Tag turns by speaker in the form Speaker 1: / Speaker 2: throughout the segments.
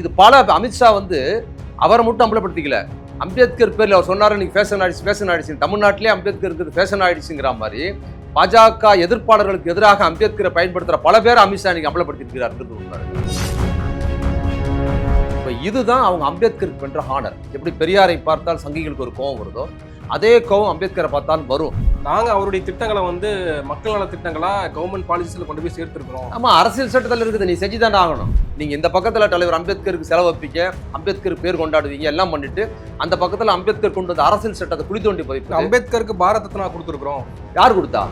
Speaker 1: இது பல அமித்ஷா வந்து அவரை மட்டும் அம்பலப்படுத்திக்கல. அம்பேத்கர் பேரில் அவர் சொன்னார் நீ ஃபேஷன் ஆயிடுச்சு ஃபேஷன் ஆயிடுச்சு தமிழ்நாட்டிலே அம்பேத்கர் இருக்கிறது ஃபேஷன் ஆயிடுச்சுங்கிற மாதிரி. பாஜக எதிர்ப்பாளர்களுக்கு எதிராக அம்பேத்கரை பயன்படுத்துகிற பல பேர் அமித்ஷா இன்னைக்கு அம்பலப்படுத்தியிருக்கிறார் இப்போ இதுதான் அவங்க அம்பேத்கருக்கு பண்ணுற ஹானர் எப்படி பெரியாரை பார்த்தால் சங்கிகளுக்கு ஒரு கோபம் வருதோ அதே கோபம் அம்பேத்கரை பார்த்தால் வரும்.
Speaker 2: நாங்க அவருடைய திட்டங்களை வந்து மக்கள் நல திட்டங்களா கவர்மெண்ட் பாலிசிஸ்ல கொண்டு போய் சேர்த்திருக்கிறோம்.
Speaker 1: ஆமா அரசியல் சட்டத்தில் இருக்குது நீ செஞ்சுதானே ஆகணும். நீங்க இந்த பக்கத்துல தலைவர் அம்பேத்கருக்கு செலவு வைப்பீங்க அம்பேத்கர் பேர் கொண்டாடுவீங்க எல்லாம் பண்ணிட்டு அந்த பக்கத்துல அம்பேத்கர் கொண்டு வந்த அரசியல் சட்டத்தை குழி தோண்டி பதிப்பு
Speaker 2: அம்பேத்கருக்கு பாரத் ரத்னா கொடுத்துருக்கிறோம்.
Speaker 1: யார் கொடுத்தா?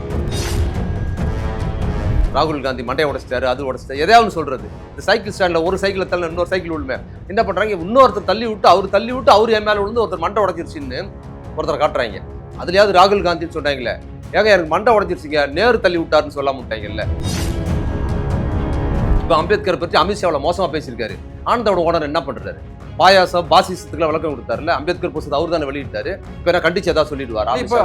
Speaker 1: ராகுல் காந்தி மண்டையை உடைச்சிட்டாரு அது உடைச்சிட்டாரு. எதையாவது சொல்றது? இந்த சைக்கிள் ஸ்டாண்ட்ல ஒரு சைக்கிள் தள்ள இன்னொரு சைக்கிள் விழுமே. என்ன பண்றாங்க? இன்னொருத்தர் தள்ளி விட்டு அவர் தள்ளி விட்டு அவர் என் மேல விழுந்து ஒருத்தர் மண்டை உடைச்சிருச்சுன்னு ஒருத்தர் காட்டுறாங்க. அதுலயாவது ராகுல் காந்தின்னு சொன்னாங்களே ஏங்க எனக்கு மண்டை உடைச்சிருச்சுங்க நேரு தள்ளி விட்டாருன்னு சொல்லாம விட்டாங்கல்ல. இப்ப அம்பேத்கர் பற்றி அமித்ஷா அவ்வளவு மோசமா பேசியிருக்காரு. ஆனந்தோட ஓனர் என்ன பண்றாரு? பாயாசம் பாசிசத்துக்குலாம் விளக்கம் கொடுத்தாருல அம்பேத்கர் புஸ்தகம் அவர் தானே வெளியிட்டாரு. இப்ப என்ன கண்டிச்சு ஏதாவது சொல்லிடுவாரா
Speaker 2: இப்ப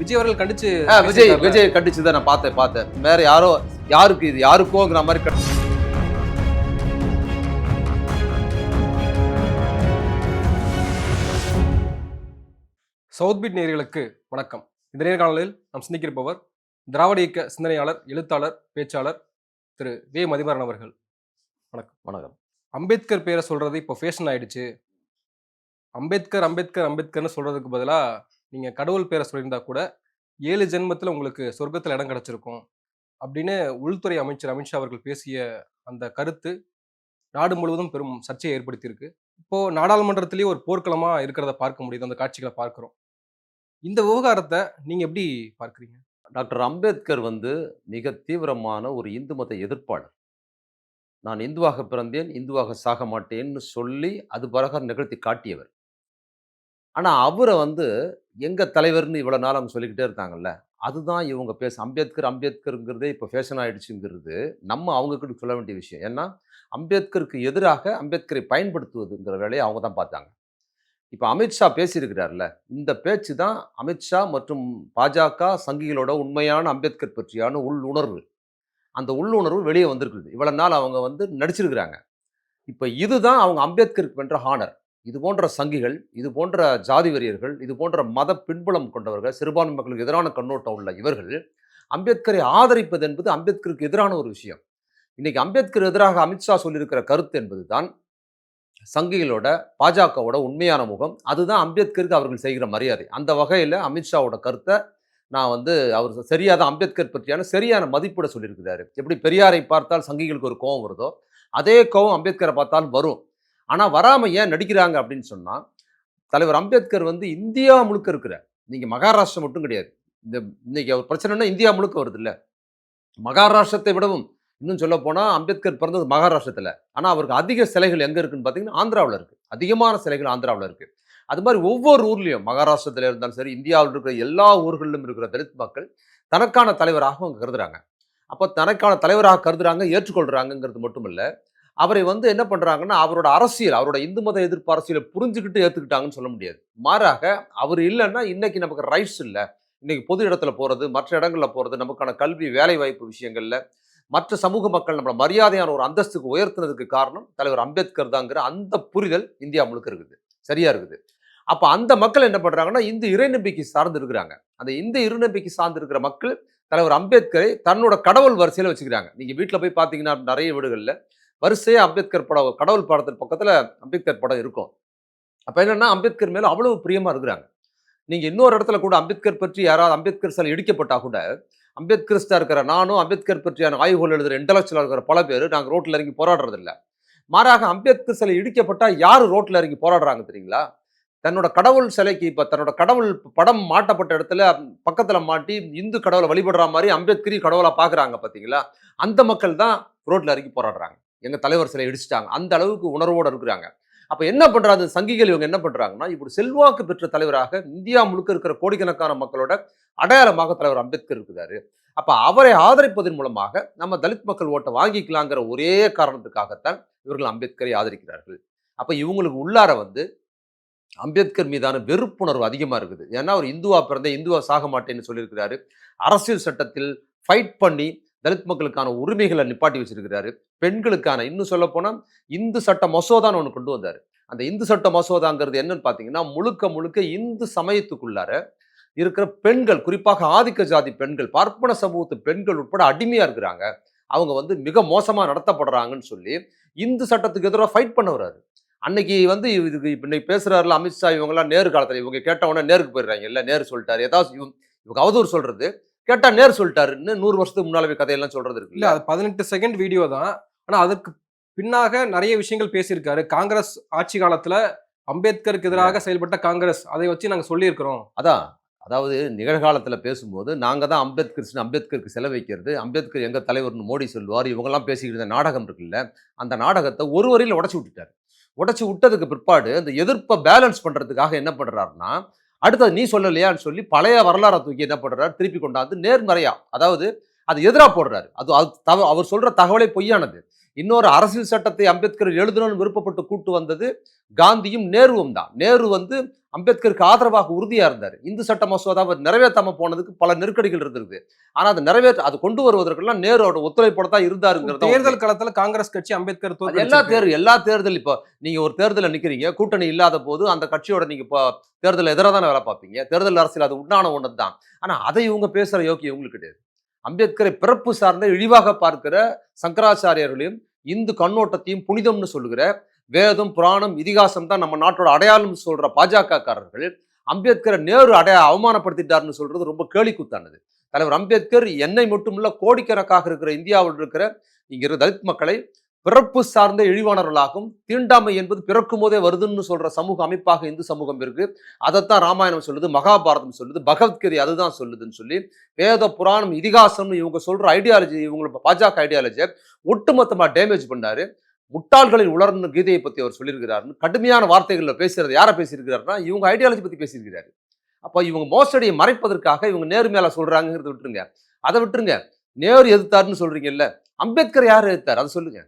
Speaker 2: விஜய் அவர்கள் கண்டிச்சு
Speaker 1: விஜய். விஜய் கண்டிச்சு தான் நான் பார்த்தேன் பார்த்தேன். வேற யாரோ யாருக்கு இது யாருக்கோங்கிற மாதிரி
Speaker 2: சவுத் பீட் நேயர்களுக்கு வணக்கம். இந்த நேர்காணலில் நாம் சிந்திக்கிருப்பவர் திராவிட இயக்க சிந்தனையாளர் எழுத்தாளர் பேச்சாளர் திரு வே. மதிமாறன் அவர்கள்.
Speaker 1: வணக்கம்.
Speaker 2: அம்பேத்கர் பேரை சொல்றது இப்போ ஃபேஷன் ஆயிடுச்சு. அம்பேத்கர் அம்பேத்கர் அம்பேத்கர்னு சொல்றதுக்கு பதிலா நீங்க கடவுள் பேரை சொல்லியிருந்தா கூட ஏழு ஜென்மத்துல உங்களுக்கு சொர்க்கத்துல இடம் கிடைச்சிருக்கும் அப்படின்னு உள்துறை அமைச்சர் அமித்ஷா அவர்கள் பேசிய அந்த கருத்து நாடு முழுவதும் பெரும் சர்ச்சையை ஏற்படுத்தியிருக்கு. இப்போ நாடாளுமன்றத்திலேயே ஒரு போர்க்களமா இருக்கிறத பார்க்க முடியுது. அந்த காட்சிகளை பார்க்கிறோம். இந்த விவகாரத்தை நீங்கள் எப்படி பார்க்குறீங்க?
Speaker 1: டாக்டர் அம்பேத்கர் வந்து மிக தீவிரமான ஒரு இந்து மத எதிர்ப்பாளர். நான் இந்துவாக பிறந்தேன் இந்துவாக சாக மாட்டேன்னு சொல்லி அது பிரகாரம் நிகழ்த்தி காட்டியவர். ஆனால் அவரை வந்து எங்கள் தலைவர்னு இவ்வளோ நாள் அவங்க சொல்லிக்கிட்டே இருக்காங்கல்ல அதுதான் இவங்க பேச அம்பேத்கர் அம்பேத்கருங்கிறதே இப்போ ஃபேஷன் ஆகிடுச்சுங்கிறது நம்ம அவங்கக்கிட்ட சொல்ல வேண்டிய விஷயம். ஏன்னா அம்பேத்கருக்கு எதிராக அம்பேத்கரை பயன்படுத்துவதுங்கிற வேலையை அவங்க தான் பார்த்தாங்க. இப்போ அமித்ஷா பேசியிருக்கிறார்ல இந்த பேச்சு தான் அமித்ஷா மற்றும் பாஜக சங்கிகளோட உண்மையான அம்பேத்கர் பற்றியான உள்ளுணர்வு. அந்த உள்ளுணர்வு வெளியே வந்திருக்குது. இவ்வளோ நாள் அவங்க வந்து நடிச்சிருக்கிறாங்க. இப்போ இதுதான் அவங்க அம்பேத்கருக்கு வென்ற ஹானர் இது போன்ற சங்கிகள் இது போன்ற ஜாதி வெறியர்கள் இது போன்ற மத பின்புலம் கொண்டவர்கள் சிறுபான்மை மக்களுக்கு எதிரான கண்ணோட்டம் உள்ள இவர்கள் அம்பேத்கரை ஆதரிப்பது என்பது அம்பேத்கருக்கு எதிரான ஒரு விஷயம். இன்னைக்கு அம்பேத்கர் எதிராக அமித்ஷா சொல்லியிருக்கிற கருத்து என்பது தான் சங்கிகளோட பாஜகவோட உண்மையான முகம். அதுதான் அம்பேத்கருக்கு அவர்கள் செய்கிற மரியாதை. அந்த வகையில் அமித்ஷாவோட கருத்தை நான் வந்து அவர் சரியாக தான் அம்பேத்கர் பற்றியான சரியான மதிப்பீட சொல்லியிருக்கிறாரு. எப்படி பெரியாரை பார்த்தால் சங்கிகளுக்கு ஒரு கோபம் வருதோ அதே கோபம் அம்பேத்கரை பார்த்தாலும் வரும். ஆனால் வராமல் ஏன் நடிக்கிறாங்க அப்படின்னு சொன்னால் தலைவர் அம்பேத்கர் வந்து இந்தியா முழுக்க இருக்கிறார். நீங்கள் மகாராஷ்டிரம் மட்டும் கிடையாது. இந்த இன்னைக்கு அவர் பிரச்சனைனா இந்தியா முழுக்க வருது இல்லை. மகாராஷ்டிரத்தை விடவும் இன்னும் சொல்ல போனால் அம்பேத்கர் பிறந்தது மகாராஷ்டிரத்தில். ஆனால் அவருக்கு அதிக சிலைகள் எங்கே இருக்குன்னு பார்த்தீங்கன்னா ஆந்திராவில் இருக்குது அதிகமான சிலைகள் ஆந்திராவில் இருக்குது அது மாதிரி ஒவ்வொரு ஊர்லேயும் மகாராஷ்டிரத்தில் இருந்தாலும் சரி இந்தியாவில் இருக்கிற எல்லா ஊர்களிலும் இருக்கிற தலித் மக்கள் தனக்கான தலைவராக அவங்க கருதுறாங்க. அப்போ தனக்கான தலைவராக கருதுறாங்க ஏற்றுக்கொள்கிறாங்கங்கிறது மட்டும் இல்லை அவரை வந்து என்ன பண்ணுறாங்கன்னா அவரோட அரசியல் அவரோட இந்து மத எதிர்ப்பு அரசியலை புரிஞ்சுக்கிட்டு ஏற்றுக்கிட்டாங்கன்னு சொல்ல முடியாது. மாறாக அவர் இல்லைன்னா இன்னைக்கு நமக்கு ரைட்ஸ் இல்லை. இன்னைக்கு பொது இடத்துல போகிறது மற்ற இடங்களில் போகிறது நமக்கான கல்வி வேலை வாய்ப்பு விஷயங்களில் மற்ற சமூக மக்கள் நம்மளை மரியாதையான ஒரு அந்தஸ்துக்கு உயர்த்தினதுக்கு காரணம் தலைவர் அம்பேத்கர் தாங்கிற அந்த புரிதல் இந்தியா முழுக்க இருக்குது. சரியா இருக்குது. அப்போ அந்த மக்கள் என்ன பண்ணுறாங்கன்னா இந்த இறைநம்பிக்கை சார்ந்து இருக்கிறாங்க. அந்த இந்த இருநம்பிக்கை சார்ந்து இருக்கிற மக்கள் தலைவர் அம்பேத்கரை தன்னோட கடவுள் வரிசையில் வச்சுக்கிறாங்க. நீங்கள் வீட்டில் போய் பார்த்தீங்கன்னா நிறைய வீடுகளில் வரிசையாக அம்பேத்கர் படம் கடவுள் படத்தின் பக்கத்தில் அம்பேத்கர் படம் இருக்கும். அப்போ என்னென்னா அம்பேத்கர் மேலே அவ்வளவு பிரியமாக இருக்கிறாங்க. நீங்கள் இன்னொரு இடத்துல கூட அம்பேத்கர் பற்றி யாராவது அம்பேத்கர் சிலை இடிக்கப்பட்டால் கூட அம்பேத்கரிஸ்டாக இருக்கிற நானும் அம்பேத்கர் பற்றியான ஆய்வுகள் எழுதுகிற இன்டலெக்சுவலாக இருக்கிற பல பேர் நாங்கள் ரோட்டில் இறங்கி போராடுறதில்ல. மாறாக அம்பேத்கர் சிலை இடிக்கப்பட்டால் யார் ரோட்டில் இறங்கி போராடுறாங்க தெரியுங்களா? தன்னோட கடவுள் சிலைக்கு இப்போ தன்னோட கடவுள் படம் மாட்டப்பட்ட இடத்துல பக்கத்தில் மாட்டி இந்து கடவுளை வழிபடுற மாதிரி அம்பேத்கரி கடவுளை பார்க்குறாங்க பார்த்தீங்களா அந்த மக்கள் தான் ரோட்டில் இறங்கி போராடுறாங்க. எங்கள் தலைவர் சிலை இடிச்சிட்டாங்க. அந்த அளவுக்கு உணர்வோடு இருக்கிறாங்க. அப்போ என்ன பண்ணுறாங்க சங்கிகள் இவங்க என்ன பண்ணுறாங்கன்னா இப்படி செல்வாக்கு பெற்ற தலைவராக இந்தியா முழுக்க இருக்கிற கோடிக்கணக்கான மக்களோட அடையாளமாக தலைவர் அம்பேத்கர் இருக்கிறாரு. அப்போ அவரை ஆதரிப்பதன் மூலமாக நம்ம தலித் மக்கள் ஓட்டை வாங்கிக்கலாங்கிற ஒரே காரணத்துக்காகத்தான் இவர்கள் அம்பேத்கரை ஆதரிக்கிறார்கள். அப்போ இவங்களுக்கு உள்ளார வந்து அம்பேத்கர் மீதான வெறுப்புணர்வு அதிகமாக இருக்குது. ஏன்னா அவர் இந்துவா பிறந்த இந்துவா சாக மாட்டேன்னு சொல்லியிருக்கிறாரு. அரசியல் சட்டத்தில் ஃபைட் பண்ணி தலித் மக்களுக்கான உரிமைகளை நிப்பாட்டி வச்சிருக்கிறாரு. பெண்களுக்கான இன்னும் சொல்ல போனால் இந்து சட்ட மசோதான்னு ஒன்று கொண்டு வந்தார். அந்த இந்து சட்ட மசோதாங்கிறது என்னன்னு பார்த்தீங்கன்னா முழுக்க முழுக்க இந்து சமயத்துக்குள்ளார இருக்கிற பெண்கள் குறிப்பாக ஆதிக்க ஜாதி பெண்கள் பார்ப்பன சமூகத்து பெண்கள் உட்பட அடிமையாக இருக்கிறாங்க. அவங்க வந்து மிக மோசமாக நடத்தப்படுறாங்கன்னு சொல்லி இந்து சட்டத்துக்கு எதிராக ஃபைட் பண்ண வர்றாரு. அன்னைக்கு வந்து இதுக்கு இப்போ இன்னைக்கு பேசுகிறாருல அமித்ஷா இவங்கெல்லாம் நேரு காலத்தில் இவங்க கேட்டவொடனே நேருக்கு போயிடுறாங்க. இல்லை நேரு சொல்லிட்டாரு. ஏதாவது இவங்க இவங்க அவதூறு சொல்கிறது கேட்டா நேரு சொல்லிட்டாருன்னு நூறு வருஷத்துக்கு முன்னாலே கதையெல்லாம் சொல்றது இருக்கு
Speaker 2: இல்ல அது பதினெட்டு செகண்ட் வீடியோ தான். ஆனா அதற்கு பின்னாக நிறைய விஷயங்கள் பேசியிருக்காரு. காங்கிரஸ் ஆட்சி காலத்துல அம்பேத்கருக்கு எதிராக செயல்பட்ட காங்கிரஸ். அதை வச்சு நாங்க சொல்லியிருக்கிறோம்.
Speaker 1: அதான். அதாவது நிகழ்காலத்தில் பேசும்போது நாங்கள் தான் அம்பேத்கர் அம்பேத்கருக்கு செலவைக்கிறது அம்பேத்கர் எங்கள் தலைவர்னு மோடி சொல்லுவார். இவங்கெல்லாம் பேசிக்கிட்டு இருந்த நாடகம் இருக்குல்ல அந்த நாடகத்தை ஒரு வரியில் உடச்சி விட்டுட்டார். உடச்சி விட்டதுக்கு பிற்பாடு அந்த எதிர்ப்பை பேலன்ஸ் பண்ணுறதுக்காக என்ன பண்ணுறாருன்னா அடுத்தது நீ சொல்லலையான்னு சொல்லி பழைய வரலாறை தூக்கி என்ன பண்ணுறாரு திருப்பி கொண்டாந்து நேர்மறையா அதாவது அது எதிராக போடுறாரு. அது அது அவர் சொல்கிற தகவலே பொய்யானது. இன்னொரு அரசியல் சட்டத்தை அம்பேத்கர் எழுதணும்னு விருப்பப்பட்டு கூட்டு வந்தது காந்தியும் நேருவும் தான். நேரு வந்து அம்பேத்கருக்கு ஆதரவாக உறுதியா இருந்தார். இந்து சட்ட மசோதாவை நிறைவேற்றாம போனதுக்கு பல நெருக்கடிகள் இருந்திருக்கு. ஆனா அது நிறைவேற்ற அது கொண்டு வருவதற்கெல்லாம் நேருவோட ஒத்துழைப்போட தான் இருந்தாருங்கிறது
Speaker 2: தேர்தல் காலத்துல காங்கிரஸ் கட்சி அம்பேத்கர்
Speaker 1: எல்லா. தேர்தல் எல்லா தேர்தல் இப்போ நீங்க ஒரு தேர்தலில் நிக்கிறீங்க கூட்டணி இல்லாத போது அந்த கட்சியோட நீங்க இப்போ தேர்தல் எதிராக தானே வேலை பார்ப்பீங்க. தேர்தல் அரசியல் அது உண்டான ஒன்று தான் ஆனா அதை இவங்க பேசுற யோக்கியம் இவங்களுக்கு கிடையாது. அம்பேத்கரை பிறப்பு சார்ந்த இழிவாக பார்க்கிற சங்கராச்சாரியர்களையும் இந்து கண்ணோட்டத்தையும் புனிதம்னு சொல்லுகிற வேதம் புராணம் இதிகாசம் தான் நம்ம நாட்டோட அடையாளம் சொல்ற பாஜகக்காரர்கள் அம்பேத்கரை நேரு அடைய அவமானப்படுத்திட்டாருன்னு சொல்றது ரொம்ப கேலிக்குத்தானது. தலைவர் அம்பேத்கர் என்னை மட்டும் இல்ல கோடிக்கணக்காக இருக்கிற இந்தியாவில் இருக்கிற இங்க இருக்கிற தலித் மக்களை பிறப்பு சார்ந்த இழிவானவர்களாகும். தீண்டாமை என்பது பிறக்கும் போதே வருதுன்னு சொல்ற சமூக அமைப்பாக இந்து சமூகம் இருக்கு. அதைத்தான் ராமாயணம் சொல்லுது மகாபாரதம் சொல்லுது பகவத்கீதை அதுதான் சொல்லுதுன்னு சொல்லி வேத புராணம் இதிகாசம்னு இவங்க சொல்ற ஐடியாலஜி இவங்களோட பாஜக ஐடியாலஜியை ஒட்டுமொத்தமா டேமேஜ் பண்ணாரு. முட்டாள்களின் உலர்ந்த கீதையை பத்தி அவர் சொல்லியிருக்கிறாருன்னு கடுமையான வார்த்தைகளில் பேசுறது யாரை பேசியிருக்கிறாருன்னா இவங்க ஐடியாலஜி பத்தி பேசியிருக்கிறாரு. அப்போ இவங்க மோசடியை மறைப்பதற்காக இவங்க நேரு மேல சொல்றாங்கிறத விட்டுருங்க. அதை விட்டுருங்க. நேரு எதிர்த்தாருன்னு சொல்றீங்கல்ல அம்பேத்கர் யார் எதிர்த்தார்? அதை சொல்லுங்க.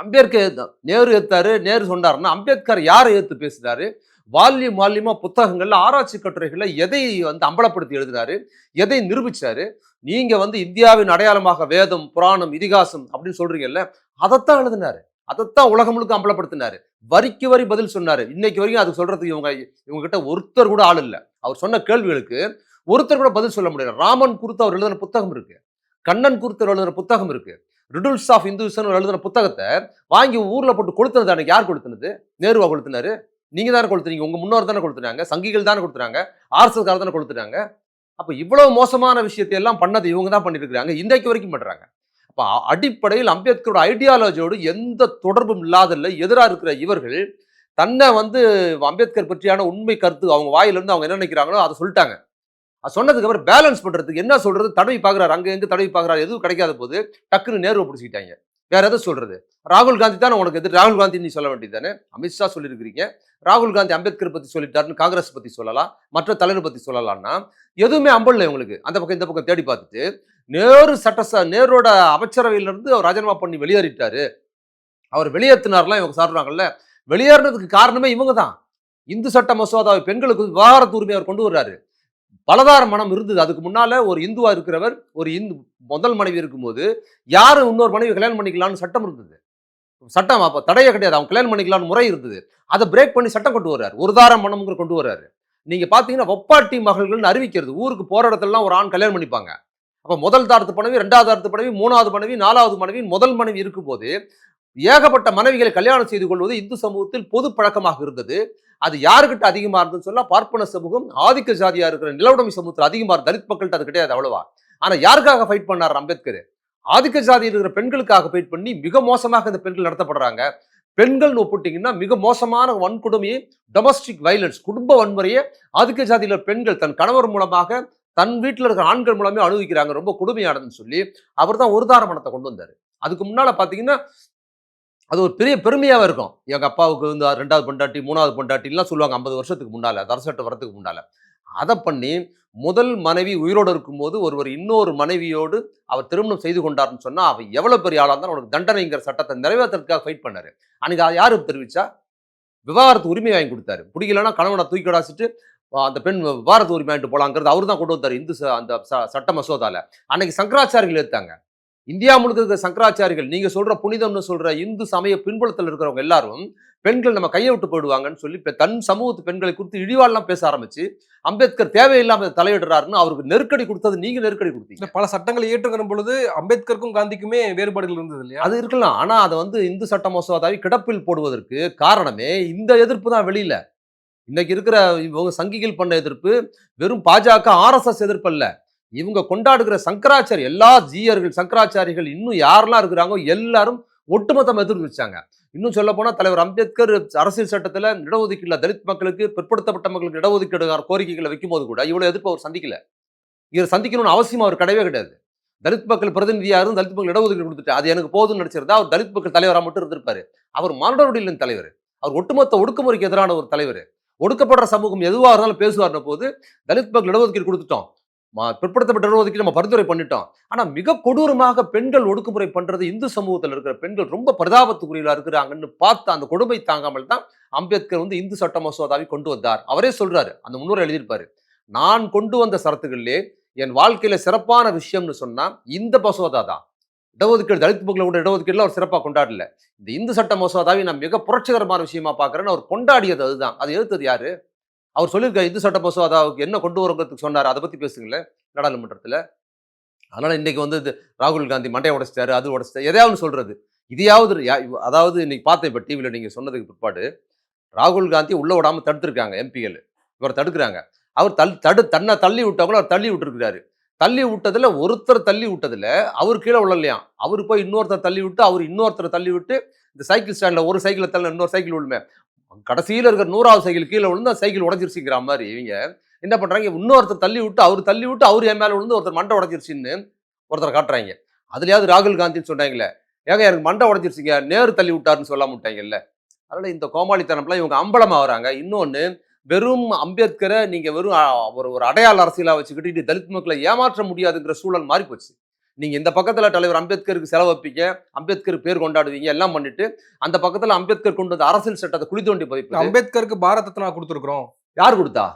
Speaker 1: அம்பேத்கர் நேரு ஏத்தாரு நேரு சொன்னாருன்னா அம்பேத்கர் யாரை ஏத்து பேசுறாரு? வால்யூம் வால்யூமா புத்தகங்கள்ல ஆராய்ச்சி கட்டுரைகள்ல எதை வந்து அம்பலப்படுத்தி எழுதினாரு எதை நிரூபிச்சாரு? நீங்க வந்து இந்தியாவின் அடையாளமாக வேதம் புராணம் இதிகாசம் அப்படின்னு சொல்றீங்கல்ல அதைத்தான் எழுதினாரு. அதைத்தான் உலகம் முழுக்க அம்பலப்படுத்தினாரு. வரிக்கு வரி பதில் சொன்னாரு. இன்னைக்கு வரைக்கும் அது சொல்றதுக்கு இவங்க இவங்க கிட்ட ஒருத்தர் கூட ஆள் இல்லை. அவர் சொன்ன கேள்விகளுக்கு ஒருத்தர் கூட பதில் சொல்ல முடியல. ராமன் குறித்து அவர் எழுதின புத்தகம் இருக்கு. கண்ணன் குறித்து அவர் எழுதின புத்தகம் இருக்கு. ரிடுல்ஸ் ஆஃப் இந்துசன் எழுதுன புத்தகத்தை வாங்கி ஊர்ல போட்டு கொளுத்துனது அன்னைக்கு யார் கொளுத்துனது? நேருவா கொளுத்துனாரு. நீங்க தானே கொளுத்துறீங்க உங்க முன்னோர் தானே கொளுத்துனாங்க. சங்கிகள் தானே கொடுத்துறாங்க ஆர்எஸ்எஸ்கார தானே கொடுத்துட்டாங்க அப்போ இவ்வளவு மோசமான விஷயத்தை எல்லாம் பண்ணது இவங்க தான் பண்ணிருக்காங்க இன்றைக்கு வரைக்கும் பண்றாங்க. அப்போ அடிப்படையில் அம்பேத்கரோட ஐடியாலஜியோடு எந்த தொடர்பும் இல்லாதல்ல எதிராக இருக்கிற இவர்கள் தன்னை வந்து அம்பேத்கர் பற்றியான உண்மை கருத்து அவங்க வாயிலிருந்து அவங்க என்ன நினைக்கிறாங்களோ அதை சொல்லிட்டாங்க. அது சொன்னதுக்கு அப்புறம் பேலன்ஸ் பண்ணுறதுக்கு என்ன சொல்கிறது தடவி பார்க்குறாரு. அங்கே எங்கே தடவி பார்க்குறாரு. எதுவும் கிடைக்காத போது டக்குன்னு நேரு பிடிச்சிக்கிட்டாங்க. வேற எதை சொல்கிறது ராகுல் காந்தி தானே உனக்கு எதிர் ராகுல் காந்தி நீ சொல்ல வேண்டியது தானே? அமித்ஷா சொல்லியிருக்கிறீங்க. ராகுல் காந்தி அம்பேத்கர் பற்றி சொல்லிட்டாருன்னு காங்கிரஸ் பற்றி சொல்லலாம். மற்ற தலைவர் பற்றி சொல்லலாம்னா எதுவுமே அம்பல்ல இவங்களுக்கு அந்த பக்கம் இந்த பக்கம் தேடி பார்த்துட்டு நேரு சட்டச நேரோட அமைச்சரவையிலிருந்து அவர் ராஜினாமா பண்ணி வெளியேறிட்டாரு. அவர் வெளியேற்றினார்லாம் இவங்க சாடுறாங்கல்ல வெளியேறினதுக்கு காரணமே இவங்க தான். இந்து சட்ட மசோதாவை பெண்களுக்கு விவகாரத்து உரிமை அவர் கொண்டு வர்றாரு. பலதார மனம் இருந்தது. அதுக்கு முன்னால ஒரு இந்துவா இருக்கிறவர் ஒரு இந்து முதல் மனைவி இருக்கும்போது யாரு இன்னொரு மனைவி கல்யாணம் பண்ணிக்கலாம்னு சட்டம் இருந்தது. சட்டம் அப்போ தடையே கிடையாது. அவங்க கல்யாணம் பண்ணிக்கலாம்னு முறை இருந்தது. அதை பிரேக் பண்ணி சட்டம் கொண்டு வர்றாரு. ஒரு தாரம் மனம்ங்கிற கொண்டு வர்றாரு. நீங்க பாத்தீங்கன்னா ஒப்பாட்டி மகள்கள்னு அறிவிக்கிறது. ஊருக்கு போற இடத்துலலாம் ஒரு ஆண் கல்யாணம் பண்ணிப்பாங்க. அப்போ முதல் தாரத்து மனைவி ரெண்டாவது தாரத்து மனைவி மூணாவது மனைவி நாலாவது மனைவி முதல் மனைவி இருக்கும்போது ஏகப்பட்ட மனைவிகளை கல்யாணம் செய்து கொள்வது இந்து சமூகத்தில் பொது பழக்கமாக இருந்தது. அது யாருக்கிட்ட அதிகமாக இருந்ததுன்னு சொன்னால் பார்ப்பன சமூகம் ஆதிக்க ஜாதியாக இருக்கிற நிலவுடைமை சமூகத்தில் அதிகமாக தலித் மக்கள்கிட்ட அது கிடையாது அவ்வளவா. ஆனால் யாருக்காக ஃபைட் பண்ணார் அம்பேத்கர்? ஆதிக்க ஜாதி இருக்கிற பெண்களுக்காக ஃபைட் பண்ணி மிக மோசமாக இந்த பெண்கள் நடத்தப்படுறாங்க. பெண்கள்னு ஒப்பிட்டீங்கன்னா மிக மோசமான வன்கொடுமையை டொமஸ்டிக் வைலன்ஸ் குடும்ப வன்முறையை ஆதிக்க ஜாதியில் பெண்கள் தன் கணவர் மூலமாக தன் வீட்டில் இருக்கிற ஆண்கள் மூலமே அனுபவிக்கிறாங்க. ரொம்ப கொடுமையானதுன்னு சொல்லி அவர் தான் ஒரு தார மனத்தை கொண்டு வந்தார். அதுக்கு முன்னால் பார்த்தீங்கன்னா அது ஒரு பெரிய பெருமையாக இருக்கும். எங்கள் அப்பாவுக்கு வந்து ரெண்டாவது பொண்டாட்டி மூணாவது பொண்டாட்டிலாம் சொல்லுவாங்க ஐம்பது வருஷத்துக்கு முன்னால அரசட்டு வரத்துக்கு முன்னால். அதை பண்ணி முதல் மனைவி உயிரோடு இருக்கும்போது ஒருவர் இன்னொரு மனைவியோடு அவர் திருமணம் செய்து கொண்டார்னு சொன்னால் அவர் எவ்வளோ பெரிய ஆளாக இருந்தாலும் அவனுக்கு தண்டனைங்கிற சட்டத்தை நிறைவேற்றுறதுக்காக ஃபைட் பண்ணார். அன்றைக்கி அதை யாரு தெரிவிச்சா? விவாகரத்து உரிமை வாங்கி கொடுத்தாரு. பிடிக்கலன்னா கணவனை தூக்கி கடாசிட்டு அந்த பெண் விவாகரத்து உரிமை வாங்கிட்டு போகலாங்கிறது அவர் தான் கொண்டு வந்தார் இந்து ச- அந்த ச- சட்ட மசோதாவில் அன்னைக்கு சங்கராச்சாரிகள் எடுத்தாங்க இந்தியா முழுக்க இருக்கிற சங்கராச்சாரிகள் நீங்க சொல்ற புனிதம்னு சொல்ற இந்து சமய பின்புலத்தில் இருக்கிறவங்க எல்லாரும் பெண்கள் நம்ம கையை விட்டு போயிடுவாங்கன்னு சொல்லி இப்ப தன் சமூகத்து பெண்களை குறித்து இழிவாலாம் பேச ஆரம்பிச்சு அம்பேத்கர் தேவையில்லாம தலையிடுறாருன்னு அவருக்கு நெருக்கடி கொடுத்தது நீங்க நெருக்கடி கொடுத்தீங்க.
Speaker 2: பல சட்டங்களை ஏற்றுக்கிற பொழுது அம்பேத்கருக்கும் காந்திக்குமே வேறுபாடுகள் இருந்தது இல்லையா?
Speaker 1: அது இருக்கலாம். ஆனா அதை வந்து இந்து சட்ட மசோதாவை கிடப்பில் போடுவதற்கு காரணமே இந்த எதிர்ப்பு தான் வெளியில. இன்னைக்கு இருக்கிற இவங்க சங்கிகள் பண்ண எதிர்ப்பு வெறும் பாஜக ஆர்எஸ்எஸ் எதிர்ப்பு அல்ல. இவங்க கொண்டாடுகிற சங்கராச்சாரி எல்லா ஜீயர்கள் சங்கராச்சாரிகள் இன்னும் யாரெல்லாம் இருக்கிறாங்கோ எல்லாரும் ஒட்டுமொத்தம் எதிர்ப்பு வச்சாங்க இன்னும் சொல்ல போனால் தலைவர் அம்பேத்கர் அரசியல் சட்டத்தில் இடஒதுக்கீடுல தலித் மக்களுக்கு பிற்படுத்தப்பட்ட மக்களுக்கு இடஒதுக்கீடு கோரிக்கைகளை வைக்கும் போது கூட இவ்வளோ எதிர்ப்பு அவர் சந்திக்கல. இவர் சந்திக்கணும்னு அவசியம் அவர் கிடையவே கிடையாது. தலித் மக்கள் பிரதிநிதியாக இருந்து தலித் மக்கள் இடஒதுக்கீடு கொடுத்துட்டு அது எனக்கு போதும்னு நினைச்சிருந்தா அவர் தலித் மக்கள் தலைவராக மட்டும் இருந்திருப்பாரு. அவர் மானுடவடிகளின் தலைவர். அவர் ஒட்டுமொத்த ஒடுக்குமுறைக்கு எதிரான ஒரு தலைவர். ஒடுக்கப்படுற சமூகம் எதுவாக இருந்தாலும் பேசுவார்ன போது தலித் மக்கள் இடஒதுக்கீடு கொடுத்துட்டோம். மா- பிற்படுத்தப்பட்ட இடஒதுக்கீடு நம்ம பரிந்துரை பண்ணிட்டோம். ஆனால் மிக கொடூரமாக பெண்கள் ஒடுக்குமுறை பண்ணுறது இந்து சமூகத்தில் இருக்கிற பெண்கள் ரொம்ப பிரதாபத்துக்குரியலா இருக்கிறாங்கன்னு பார்த்து அந்த கொடுமை தாங்காமல் தான் அம்பேத்கர் வந்து இந்து சட்ட மசோதாவை கொண்டு வந்தார். அவரே சொல்கிறாரு அந்த முன்னோர் எழுதியிருப்பார் நான் கொண்டு வந்த சரத்துகளிலே என் வாழ்க்கையில் சிறப்பான விஷயம்னு சொன்னால் இந்த மசோதா தான். இடஒதுக்கீடு தலித் மக்கள் கூட இடஒதுக்கீடுல அவர் சிறப்பாக கொண்டாடல. இந்த இந்து சட்ட மசோதாவை நான் மிக புரட்சிகரமான விஷயமா பார்க்குறேன்னு அவர் கொண்டாடியது அதுதான். அது எழுத்தது யாரு? அவர் சொல்லியிருக்காரு இந்து சட்ட மசோதாவுக்கு என்ன கொண்டு வரங்கிறதுக்கு சொன்னார். அதை பற்றி பேசுங்களேன். நாடாளுமன்றத்தில். அதனால் இன்றைக்கி வந்து இது ராகுல் காந்தி மண்டையை உடைச்சிட்டாரு அது உடைச்சிட்டாரு எதையாவது சொல்கிறது இதையாவது யா- அதாவது இன்றைக்கி பார்த்தேன் இப்போ டிவியில் நீங்கள் சொன்னதுக்கு பிற்பாடு ராகுல் காந்தி உள்ளே விடாமல் தடுத்திருக்காங்க எம்பிகள் இவரை தடுக்கிறாங்க. அவர் தள் தடு தன்னை தள்ளி விட்டவங்கள அவர் தள்ளி விட்டுருக்கிறாரு. தள்ளி விட்டதில் ஒருத்தர் தள்ளி விட்டதில் அவர் கீழே விழலையாம். அவர் போய் இன்னொருத்தர் தள்ளி விட்டு அவர் இன்னொருத்தரை தள்ளி விட்டு இந்த சைக்கிள் ஸ்டாண்டில் ஒரு சைக்கிளை தள்ள இன்னொரு சைக்கிள் விழுமே. கடைசியில் இருக்கிற நூறாவது சைக்கிள் கீழே விழுந்து அந்த சைக்கிள் உடஞ்சிருச்சுங்கிற மாதிரி இவங்க என்ன பண்ணுறாங்க இன்னொருத்தர் தள்ளி விட்டு அவர் தள்ளி விட்டு அவர் என் மேலே விழுந்து ஒருத்தர் மண்டை உடஞ்சிருச்சுன்னு ஒருத்தர் காட்டுறாங்க. அதுலயாவது ராகுல் காந்தின்னு சொன்னாங்களே ஏங்க எனக்கு மண்டை உடஞ்சிருச்சுங்க நேரு தள்ளி விட்டாருன்னு சொல்ல முட்டாங்கல்ல அதனால இந்த கோமாளித்தனம்லாம் இவங்க அம்பலமாக வராங்க. இன்னொன்று வெறும் அம்பேத்கரை நீங்கள் வெறும் ஒரு ஒரு அடையாள அரசியலாக வச்சுக்கிட்டு தலித் மக்களை ஏமாற்ற முடியாதுங்கிற சூழல் மாறி போச்சு நீங்க இந்த பக்கத்துல தலைவர் அம்பேத்கருக்கு செலவு வைப்பீங்க அம்பேத்கர் பேர் கொண்டாடுவீங்க எல்லாம் பண்ணிட்டு அந்த பக்கத்துல அம்பேத்கர் கொண்டு வந்த அரசியல் சட்டத்தை குழி தோண்டி பதிப்பு
Speaker 2: அம்பேத்கருக்கு பாரத் ரத்னா கொடுத்துருக்குறோம்.
Speaker 1: யார் கொடுத்தா?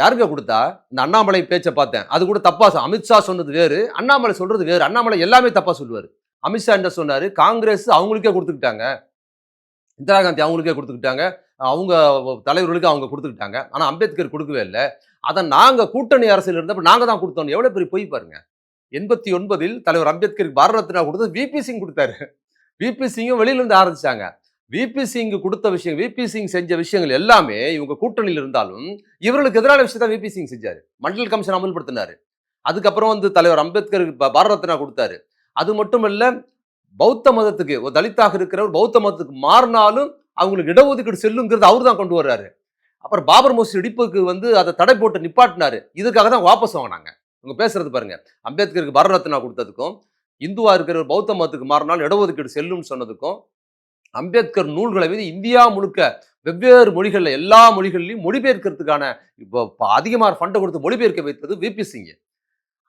Speaker 1: யாருங்க கொடுத்தா? இந்த அண்ணாமலை பேச்சை பார்த்தேன். அது கூட தப்பா அமித்ஷா சொன்னது வேறு அண்ணாமலை சொல்றது வேறு அண்ணாமலை எல்லாமே தப்பா சொல்லுவாரு. அமித்ஷா என்ன சொன்னாரு? காங்கிரஸ் அவங்களுக்கே கொடுத்துக்கிட்டாங்க. இந்திரா காந்தி அவங்களுக்கே கொடுத்துக்கிட்டாங்க. அவங்க தலைவர்களுக்கு அவங்க கொடுத்துக்கிட்டாங்க. ஆனா அம்பேத்கர் கொடுக்கவே இல்லை. அதை நாங்க கூட்டணி அரசியல் இருந்தப்ப நாங்க தான் கொடுத்தோம். எவ்வளவு பெரிய பொய் பாருங்க. எண்பத்தி ஒன்பதில் தலைவர் அம்பேத்கருக்கு பாரத ரத்னா கொடுத்தது விபி சிங் கொடுத்தாரு. விபி சிங்கும் வெளியிலிருந்து ஆரம்பிச்சாங்க. விபி சிங் கொடுத்த விஷயம் விபி சிங் செஞ்ச விஷயங்கள் எல்லாமே இவங்க கூட்டணியில் இருந்தாலும் இவர்களுக்கு எதிரான விஷயத்தை விபி சிங் செஞ்சாரு. மண்டல் கமிஷன் அமல்படுத்தினாரு. அதுக்கப்புறம் வந்து தலைவர் அம்பேத்கருக்கு பாரத ரத்னா கொடுத்தாரு. அது மட்டும் பௌத்த மதத்துக்கு ஒரு தலித்தாக இருக்கிறவர் பௌத்த மதத்துக்கு மாறினாலும் அவங்களுக்கு இடஒதுக்கீடு செல்லுங்கிறது அவர் தான் கொண்டு வர்றாரு. அப்புறம் பாபர் மசூதி இடிப்புக்கு வந்து அதை தடை போட்டு நிப்பாட்டினாரு. இதுக்காக தான் வாபஸ் வாங்கினாங்க. இவங்க பேசுறது பாருங்க. அம்பேத்கருக்கு பரரத்னா கொடுத்ததுக்கும் இந்துவா இருக்கிற பௌத்த மதத்துக்கு மாறினால் இடஒதுக்கீடு செல்லும்னு சொன்னதுக்கும் அம்பேத்கர் நூல்களை வந்து இந்தியா முழுக்க வெவ்வேறு மொழிகளில் எல்லா மொழிகள்லையும் மொழிபெயர்க்கிறதுக்கான இப்போ அதிகமாக ஃபண்டை கொடுத்து மொழிபெயர்க்க வைத்தது விபி சிங்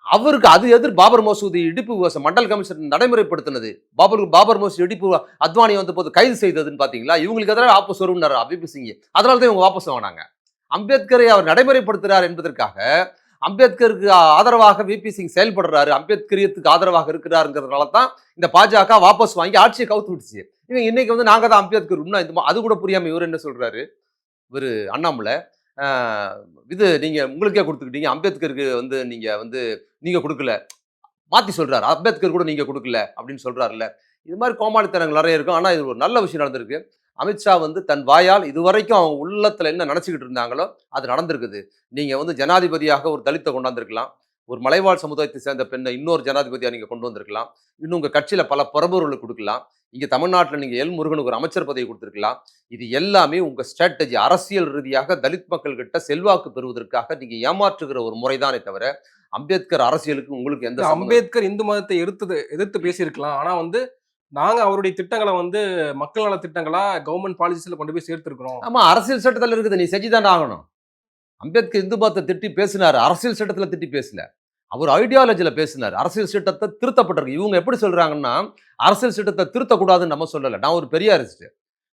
Speaker 1: அவருக்கு அது எதிர் பாபர் மசூதி இடிப்பு விவசாயம் மண்டல் கமிஷன் நடைமுறைப்படுத்தினது. பாபர் பாபர் மசூதி இடிப்பு அத்வானி வந்த போது கைது செய்ததுன்னு பார்த்தீங்களா இவங்களுக்கு எதிராக வாபஸ் வரும்னாரு விபி சிங் அதனால தான் இவங்க வாபஸ் வாங்கினாங்க. அம்பேத்கரை அவர் நடைமுறைப்படுத்துறார் என்பதற்காக அம்பேத்கருக்கு ஆதரவாக விபி சிங் செயல்படுறாரு. அம்பேத்கரியத்துக்கு ஆதரவாக இருக்கிறாருங்கிறதுனால தான் இந்த பாஜக வாபஸ் வாங்கி ஆட்சியை கவுத்து விட்டுச்சு. இவங்க இன்னைக்கு வந்து நாங்கள் தான் அம்பேத்கர் இன்னும் இந்த அது கூட புரியாம இவர் என்ன சொல்றாரு? இவர் அண்ணாமலை இது நீங்க உங்களுக்கே கொடுத்துக்கிட்டீங்க. அம்பேத்கருக்கு வந்து நீங்க வந்து நீங்க கொடுக்கல. மாத்தி சொல்றாரு. அம்பேத்கர் கூட நீங்க கொடுக்கல அப்படின்னு சொல்றாருல்ல. இது மாதிரி கோமாளித்தனங்கள் நிறைய இருக்கும். ஆனா இது ஒரு நல்ல விஷயம் நடந்திருக்கு. அமித்ஷா வந்து தன் வாயால் இதுவரைக்கும் அவங்க உள்ளத்துல என்ன நினைச்சுக்கிட்டு இருந்தாங்களோ அது நடந்திருக்குது. நீங்க வந்து ஜனாதிபதியாக ஒரு தலித்தை கொண்டாந்துருக்கலாம். ஒரு மலைவாழ் சமுதாயத்தை சேர்ந்த பெண்ணை இன்னொரு ஜனாதிபதியா நீங்க கொண்டு வந்திருக்கலாம். இன்னும் உங்க கட்சியில பல பிரபுர்களுக்கு கொடுக்கலாம். இங்க தமிழ்நாட்டில் நீங்க எல் முருகனுக்கு ஒரு அமைச்சர் பதவி கொடுத்திருக்கலாம். இது எல்லாமே உங்க ஸ்ட்ராட்டஜி அரசியல் ரீதியாக தலித் மக்கள் கிட்ட செல்வாக்கு பெறுவதற்காக நீங்க ஏமாற்றுகிற ஒரு முறைதானே தவிர அம்பேத்கர் அரசியலுக்கு உங்களுக்கு எந்த
Speaker 2: அம்பேத்கர் இந்து மதத்தை எதிர்த்து எதிர்த்து பேசியிருக்கலாம். ஆனா வந்து நாங்க அவருடைய திட்டங்களை வந்து மக்கள் நல திட்டங்களா கவர்மெண்ட் பாலிசிஸ்ல கொண்டு போய் சேர்த்திருக்கிறோம்.
Speaker 1: ஆமா அரசியல் சட்டத்தில் இருக்குது நீ செஞ்சுதான் ஆகணும். அம்பேத்கர் இந்து மதத்தை திட்டி பேசினாரு அரசியல் சட்டத்தில் திட்டி பேசல. அவர் ஐடியாலஜியில் பேசினார் அரசியல் சட்டத்தை திருத்தப்பட்டிருக்கு. இவங்க எப்படி சொல்றாங்கன்னா அரசியல் சட்டத்தை திருத்தக்கூடாதுன்னு நம்ம சொல்லலை. நான் ஒரு பெரியாரிஸ்ட்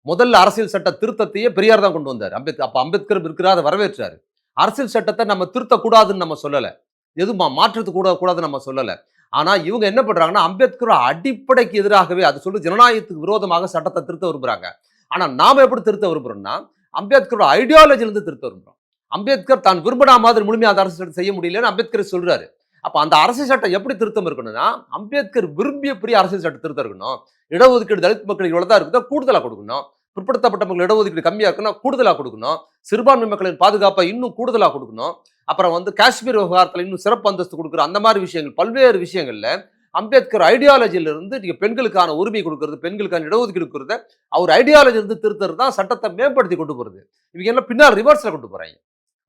Speaker 1: முதல்ல அரசியல் சட்ட திருத்தத்தையே பெரியார் தான் கொண்டு வந்தார். அம்பேத்கர் அப்போ அம்பேத்கர் இருக்கிறார் அதை வரவேற்றாரு. அரசியல் சட்டத்தை நம்ம திருத்தக்கூடாதுன்னு நம்ம சொல்லலை. எதுவும் மா- மாற்றத்து கூட கூடாதுன்னு நம்ம சொல்லலை. ஆனால் இவங்க என்ன பண்ணுறாங்கன்னா அம்பேத்கர் அடிப்படைக்கு எதிராகவே அது சொல்லி ஜனநாயகத்துக்கு விரோதமாக சட்டத்தை திருத்த விரும்புறாங்க. ஆனால் நாம் எப்படி திருத்த விரும்புகிறோம்னா அம்பேத்கரோட ஐடியாலஜிலேருந்து திருத்த விரும்புகிறோம் அம்பேத்கர் தான் விரும்பினா மாதிரி முழுமையாக அந்த அரசு சட்டம் செய்ய முடியலன்னு அம்பேத்கர் சொல்கிறாரு அப்போ அந்த அரசியல் சட்டம் எப்படி திருத்தம் இருக்கணும்னா அம்பேத்கர் விரும்பிய பெரிய அரசியல் சட்டம் திருத்தம் இருக்கணும். இடஒதுக்கீடு தலித் மக்களுக்கு இவ்வளோ தான் இருக்குதோ கூடுதலாக கொடுக்கணும். பிற்படுத்தப்பட்ட மக்கள் இடஒதுக்கீடு கம்மியாக இருக்குன்னா கூடுதலாக கொடுக்கணும். சிறுபான்மை மக்களின் பாதுகாப்பை இன்னும் கூடுதலாக கொடுக்கணும். அப்புறம் வந்து காஷ்மீர் விவகாரத்தில் இன்னும் சிறப்பு அந்தஸ்து கொடுக்குற அந்த மாதிரி விஷயங்கள் பல்வேறு விஷயங்களில் அம்பேத்கர் ஐடியாலஜியிலிருந்து நீங்கள் பெண்களுக்கான உரிமை கொடுக்கறது பெண்களுக்கான இடஒதுக்கீடு கொடுக்கறத அவர் ஐடியாலஜிலிருந்து திருத்துறது தான் சட்டத்தை மேம்படுத்தி கொண்டு போகிறது இவங்க எல்லாம் பின்னால் ரிவர்ஸில் கொண்டு போகிறாங்க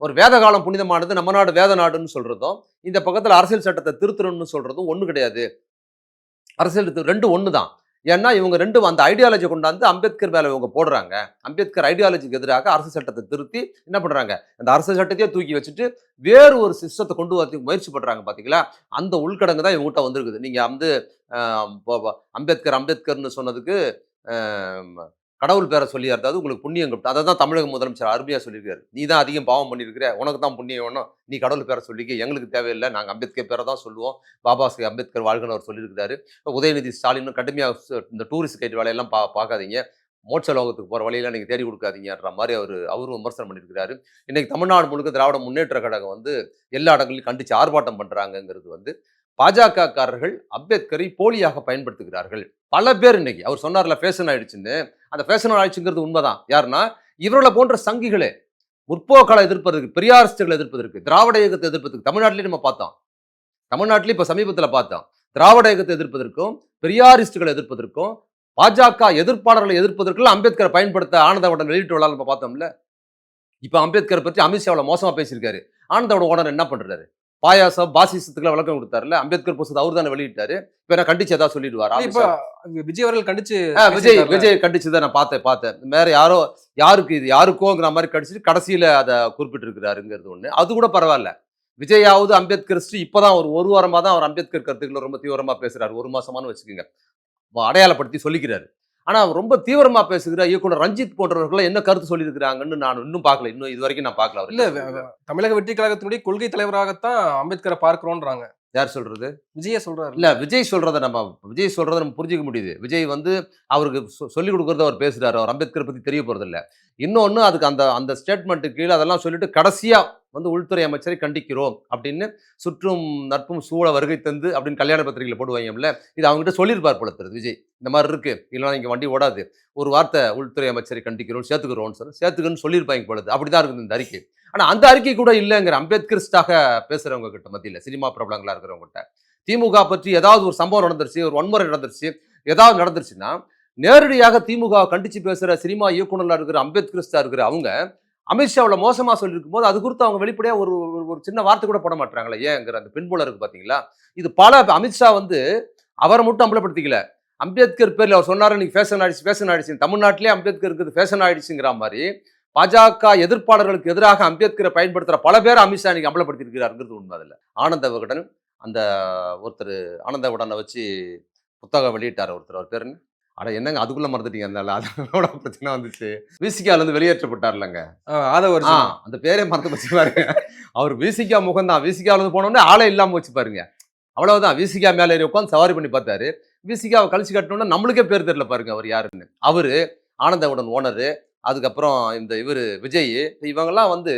Speaker 1: ஒரு வேத காலம் புனிதமானது நம்ம நாடு வேத நாடுன்னு சொல்கிறதும் இந்த பக்கத்தில் அரசியல் சட்டத்தை திருத்தணும்னு சொல்கிறதும் ஒன்றும் கிடையாது. அரசியல் ரெண்டு ஒன்று தான் ஏன்னா இவங்க ரெண்டும் அந்த ஐடியாலஜி கொண்டாந்து அம்பேத்கர் மேலே இவங்க போடுறாங்க. அம்பேத்கர் ஐடியாலஜிக்கு எதிராக அரசு சட்டத்தை திருத்தி என்ன பண்ணுறாங்க அந்த அரசு சட்டத்தையே தூக்கி வச்சுட்டு வேறு ஒரு சிஸ்டத்தை கொண்டு வரதுக்கு முயற்சி பண்ணுறாங்க பார்த்தீங்களா அந்த உள்கடங்கு தான் இவங்ககிட்ட வந்திருக்குது. நீங்கள் வந்து அம்பேத்கர் அம்பேத்கர்னு சொன்னதுக்கு கடவுள் பேரை சொல்லியா அதாவது உங்களுக்கு புண்ணியம் கிட்டும் அதை தான் தமிழக முதலமைச்சர் அருமையாக சொல்லியிருக்காரு. நீ தான் அதிகம் பாவம் பண்ணியிருக்கிற உனக்கு தான் புண்ணியம் வேணும். நீ கடவுள் பேரை சொல்லிக்க எங்களுக்கு தேவையில்லை. நாங்கள் அம்பேத்கர் பேரை தான் சொல்லுவோம். பாபா சாஹேப் அம்பேத்கர் வாழ்கன்னு அவர் சொல்லியிருக்கிறாரு. உதயநிதி ஸ்டாலினும் கடுமையாக இந்த டூரிஸ்ட் கைட் வேலையெல்லாம் பா பார்க்காதீங்க மோட்ச லோகத்துக்கு போகிற வழியெல்லாம் நீங்கள் தேடி கொடுக்காதீங்கன்ற மாதிரி அவர் அவரும் விமர்சனம் பண்ணியிருக்கிறாரு. இன்றைக்கி தமிழ்நாடு முழுக்க திராவிட முன்னேற்ற கழகம் வந்து எல்லா இடங்களையும் கண்டித்து ஆர்ப்பாட்டம் பண்ணுறாங்கங்கிறது வந்து பாஜகக்காரர்கள் அம்பேத்கரை போலியாக பயன்படுத்துகிறார்கள். பல பேர் இன்னைக்கு அவர் சொன்னார்ல ஃபேஷன் ஆயிடுச்சுன்னு. அந்த ஃபேஷன் ஆயிடுச்சுங்கிறது உண்மைதான். யாருன்னா இவர்களை போன்ற சங்கிகளே முற்போக்களை எதிர்ப்பதற்கு பெரியாரிஸ்டுகளை எதிர்ப்பதற்கு திராவிட இயக்கத்தை எதிர்ப்பதற்கு தமிழ்நாட்டிலேயே நம்ம பார்த்தோம். தமிழ்நாட்டிலேயே இப்போ சமீபத்தில் பார்த்தோம். திராவிட இயக்கத்தை எதிர்ப்பதற்கும் பெரியாரிஸ்டுகளை எதிர்ப்பதற்கும் பாஜக எதிர்ப்பாளர்களை எதிர்ப்பதற்குள்ள அம்பேத்கரை பயன்படுத்த ஆனந்தவுடன் வெளியிட்டு விழா நம்ம பார்த்தோம்ல. இப்போ அம்பேத்கர் பற்றி அமித்ஷா அவ்வளோ மோசமாக பேசியிருக்காரு. ஆனந்தவோட உடனே என்ன பண்ணுறாரு பாயாசம் பாசிசத்துக்குலாம் விளக்கம் கொடுத்தாருல அம்பேத்கர் புஸ்தகம் அவர் தானே வெளியிட்டாரு. இப்போ என்ன கண்டிச்சு ஏதாவது சொல்லிடுவாரா?
Speaker 2: இப்ப விஜய் அவர்கள் கண்டிச்சு
Speaker 1: விஜய். விஜய் கண்டிச்சுதான் நான் பார்த்தேன் பார்த்தேன். வேற யாரோ யாருக்கு இது யாருக்கோங்கிற மாதிரி கடிச்சிட்டு கடைசியில அதை குறிப்பிட்டிருக்கிறாருங்கிறது ஒண்ணு. அது கூட பரவாயில்ல. விஜயாவது அம்பேத்கர் ஸ்ரீ இப்பதான் ஒரு ஒரு வாரமா தான் அவர் அம்பேத்கர் கருத்துக்களை ரொம்ப தீவிரமா பேசுறாரு. ஒரு மாசமானு வச்சுக்கோங்க. அடையாளப்படுத்தி சொல்லிக்கிறாரு. ஆனா அவர் ரொம்ப தீவிரமா பேசுகிற. இயக்குனர் ரஞ்சித் போன்றவர்கள் என்ன கருத்து சொல்லியிருக்கிறாங்கன்னு நான் இன்னும் பார்க்கல. இன்னும் இது வரைக்கும் நான் பார்க்கல
Speaker 2: இல்ல. தமிழக வெற்றி கழகத்தினுடைய கொள்கை தலைவராகத்தான் அம்பேத்கரை பார்க்கிறோன்றாங்க.
Speaker 1: யார் சொல்றது?
Speaker 2: விஜய சொல்றாரு.
Speaker 1: இல்ல விஜய் சொல்றத நம்ம விஜய் சொல்றத நம்ம புரிஞ்சுக்க முடியுது. விஜய் வந்து அவருக்கு சொல்லிக் கொடுக்கறத அவர் பேசுறாரு. அவர் அம்பேத்கர் பத்தி தெரிய போறது இல்ல. இன்னொன்னு அதுக்கு அந்த அந்த ஸ்டேட்மெண்ட்டு கீழே அதெல்லாம் சொல்லிட்டு கடைசியா வந்து உள்துறை அமைச்சரை கண்டிக்கிறோம் அப்படின்னு சுற்றும் நட்பும் சூழ வருகை தந்து அப்படின்னு கல்யாண பத்திரிகையில போடுவாங்கல்ல இது அவங்ககிட்ட சொல்லியிருப்பார் போல தெரியுது விஜய். இந்த மாதிரி இருக்கு. இல்லைன்னா இங்க வண்டி ஓடாது. ஒரு வார்த்தை உள்துறை அமைச்சரை கண்டிக்கிறோம் சேர்த்துக்கிறோம்னு சொல்லி சேர்த்துக்கன்னு சொல்லியிருப்பாங்க பொழுது அப்படிதான் இருக்குது இந்த அறிக்கை. ஆனா அந்த அறிக்கை கூட இல்லைங்கிற அம்பேத்கரிஸ்டாக பேசுறவங்க கிட்ட மத்தியில் சினிமா பிரபலங்களா இருக்கிறவங்ககிட்ட திமுக பற்றி ஏதாவது ஒரு சம்பவம் நடந்துருச்சு ஒரு வன்முறை நடந்துருச்சு ஏதாவது நடந்துருச்சுன்னா நேரடியாக திமுக கண்டிச்சு பேசுற சினிமா இயக்குனர்களா இருக்கிற அம்பேத்கரிஸ்டா இருக்கிற அவங்க அமித்ஷாவில் மோசமாக சொல்லியிருக்கும் போது அது குறித்து அவங்க வெளிப்படையாக ஒரு ஒரு- ஒரு சின்ன வார்த்தை கூட போட மாட்டாங்களே ஏங்கிற அந்த பின்புல இருக்கு பார்த்தீங்களா இது பல அமித்ஷா வந்து அவரை மட்டும் அம்பலப்படுத்திக்கல. அம்பேத்கர் பேரில் அவர் சொன்னார் நீங்கள் ஃபேஷன் ஆயிடுச்சு ஃபேஷன் ஆயிடுச்சு தமிழ்நாட்டிலே அம்பேத்கர் இருக்குது ஃபேஷன் ஆயிடுச்சுங்கிற மாதிரி பாஜக எதிர்ப்பாளர்களுக்கு எதிராக அம்பேத்கரை பயன்படுத்துற பல பேர் அமித்ஷா இன்னைக்கு அம்பலப்படுத்தியிருக்கிறாருங்கிறது உண்மை அதில் ஆனந்த விகடன் அந்த ஒருத்தர் ஆனந்த விகடனை வச்சு புத்தகம் வெளியிட்டார் ஒருத்தர். அவர் பேர் அட என்னங்க அதுக்குள்ள மறந்துட்டீங்க. அந்த ஆளு. அதோட பிரச்சனை வந்துச்சு. விசிகால இருந்து வெளியேற்றப்பட்டார்லங்க
Speaker 2: ஆதவர்
Speaker 1: ஆ அந்த பேரே மறந்து பாருங்க. அவர் விசிகா முகம் தான் விசிகால இருந்து போனோடனே ஆளே இல்லாம வச்சு பாருங்க. அவ்வளவுதான். விசிகா மேல ஏறி உட்காந்து சவாரி பண்ணி பார்த்தாரு. விசிகாவை கழிச்சு கட்டணும்னா நம்மளுக்கே பேர் தெரியல பாருங்க அவர் யாருன்னு. அவரு ஆனந்தவுடன் ஓனரு. அதுக்கப்புறம் இந்த இவர் விஜய் இவங்கெல்லாம் வந்து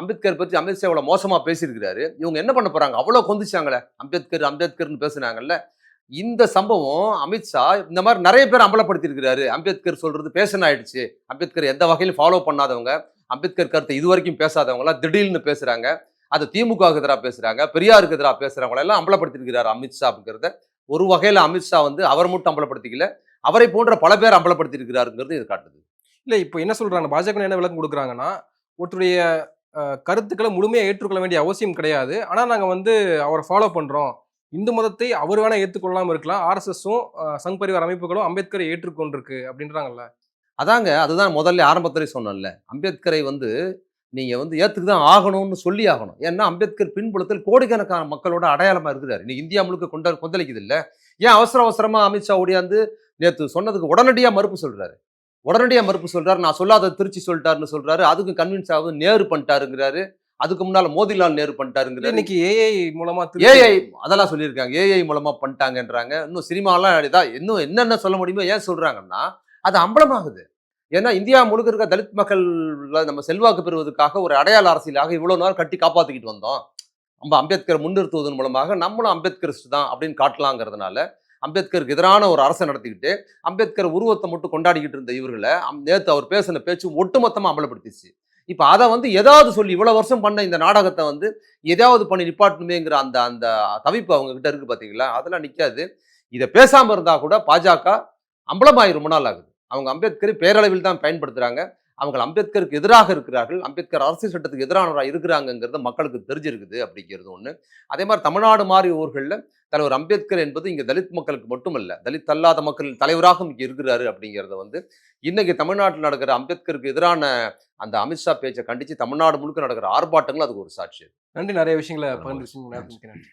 Speaker 1: அம்பேத்கர் பற்றி அமித்ஷா இவ்வளோ மோசமாக பேசியிருக்கிறாரு. இவங்க என்ன பண்ண போகிறாங்க அவ்வளோ கொந்திச்சாங்களே. அம்பேத்கர் அம்பேத்கர்னு பேசுனாங்கல்ல. இந்த சம்பவம் அமித்ஷா இந்த மாதிரி நிறைய பேர் அம்பலப்படுத்தியிருக்கிறாரு. அம்பேத்கர் சொல்கிறது பேஷன் ஆயிடுச்சு. அம்பேத்கர் எந்த வகையிலும் ஃபாலோ பண்ணாதவங்க. அம்பேத்கர் கருத்தை இது வரைக்கும் பேசாதவங்களாம் திடீர்னு பேசுகிறாங்க அது திமுகவுக்கு எதிராக பேசுகிறாங்க பெரியாருக்கு எதிராக பேசுகிறவங்களெல்லாம் எல்லாம் அமித்ஷா அப்படிங்கிறத. ஒரு வகையில் அமித்ஷா வந்து அவர் மட்டும் அம்பலப்படுத்திக்கல. அவரை போன்ற பல பேர் அம்பலப்படுத்தியிருக்கிறாருங்கிறது இது காட்டுது.
Speaker 2: இல்லை இப்போ என்ன சொல்றாங்க? பாஜக என்ன விளக்கம் கொடுக்குறாங்கன்னா ஒருத்தருடைய கருத்துக்களை முழுமையாக ஏற்றுக்கொள்ள வேண்டிய அவசியம் கிடையாது. ஆனால் நாங்கள் வந்து அவரை ஃபாலோ பண்ணுறோம் இந்து மதத்தை அவர் வேணால் ஏற்றுக்கொள்ளாமல் இருக்கலாம். ஆர்எஸ்எஸும் சங் பரிவார் அமைப்புகளும் அம்பேத்கரை ஏற்றுக்கொண்டிருக்கு அப்படின்றாங்கல்ல.
Speaker 1: அதாங்க அதுதான் முதல்ல ஆரம்பத்திலே சொன்னேன்ல. அம்பேத்கரை வந்து நீங்கள் வந்து ஏற்றுக்கு தான் ஆகணும்னு சொல்லி ஆகணும். ஏன்னா அம்பேத்கர் பின்புலத்தில் கோடிக்கணக்கான மக்களோட அடையாளமாக இருக்கிறார். இன்னைக்கு இந்தியா முழுக்க கொண்டா கொந்தளிக்குது இல்லை? ஏன் அவசர அவசரமாக அமித்ஷா ஓடியாந்து நேற்று சொன்னதுக்கு உடனடியாக மறுப்பு சொல்கிறாரு உடனடியா மறுப்பு சொல்றாரு. நான் சொல்லாத திருச்சி சொல்லிட்டாருன்னு சொல்றாரு. அதுக்கு கன்வின்ஸ் ஆகுது நேரு பண்ணிட்டாருங்கிறாரு. அதுக்கு முன்னால மோதிலால் நேரு பண்ணிட்டாருங்கிறாரு.
Speaker 2: இன்னைக்கு ஏஐ மூலமா திருப்பி-
Speaker 1: ஏஐ அதெல்லாம் சொல்லியிருக்காங்க. ஏஐ மூலமா பண்ணிட்டாங்கன்றாங்க. இன்னும் சினிமாலாம் இதா இன்னும் என்னென்ன சொல்ல முடியுமோ ஏன் சொல்றாங்கன்னா அது அம்பலமாகுது. ஏன்னா இந்தியா முழுக்க இருக்க தலித் மக்கள் நம்ம செல்வாக்கு பெறுவதற்காக ஒரு அடையாள அரசியலாக இவ்வளவு நாள் கட்டி காப்பாத்திக்கிட்டு வந்தோம். நம்ம அம்பேத்கர் முன்னிறுத்துவதன் மூலமாக நம்மளும் அம்பேத்கரிஸ்ட் தான் அப்படின்னு காட்டலாங்கிறதுனால அம்பேத்கருக்கு எதிரான ஒரு அரசை நடத்திக்கிட்டு அம்பேத்கர் உருவத்தை மட்டும் கொண்டாடிக்கிட்டு இருந்த இவர்களை நேற்று அவர் பேசின பேச்சு ஒட்டுமொத்தமாக அமலப்படுத்திச்சு இப்போ அதை வந்து ஏதாவது சொல்லி இவ்வளோ வருஷம் பண்ண இந்த நாடகத்தை வந்து ஏதாவது பண்ணி நிப்பாட்டணுமேங்கிற அந்த அந்த தவிப்பு அவங்க கிட்ட இருக்குது பாத்தீங்களா? அதெல்லாம் நிற்காது இதை பேசாமல் இருந்தால் கூட பாஜக அம்பலமாகி ரொம்ப நாள் ஆகுது. அவங்க அம்பேத்கரை பேரளவில் தான் பயன்படுத்துகிறாங்க அவங்க அம்பேத்கருக்கு எதிராக இருக்கிறார்கள் அம்பேத்கர் அரசியல் சட்டத்துக்கு எதிரானவராக இருக்கிறாங்கிறது மக்களுக்கு தெரிஞ்சிருக்குது அப்படிங்கிறது ஒண்ணு. அதே மாதிரி தமிழ்நாடு மாதிரி ஊர்களில் தலைவர் அம்பேத்கர் என்பது இங்க தலித் மக்களுக்கு மட்டுமல்ல தலித் அல்லாத மக்கள் தலைவராக இங்க இருக்கிறாரு அப்படிங்கிறத வந்து இன்னைக்கு தமிழ்நாட்டில் நடக்கிற அம்பேத்கருக்கு எதிரான அந்த அமித்ஷா பேச்சை கண்டிச்சு தமிழ்நாடு முழுக்க நடக்கிற ஆர்ப்பாட்டங்கள் அதுக்கு ஒரு சாட்சி
Speaker 2: நன்றி. நிறைய விஷயங்களை நன்றி.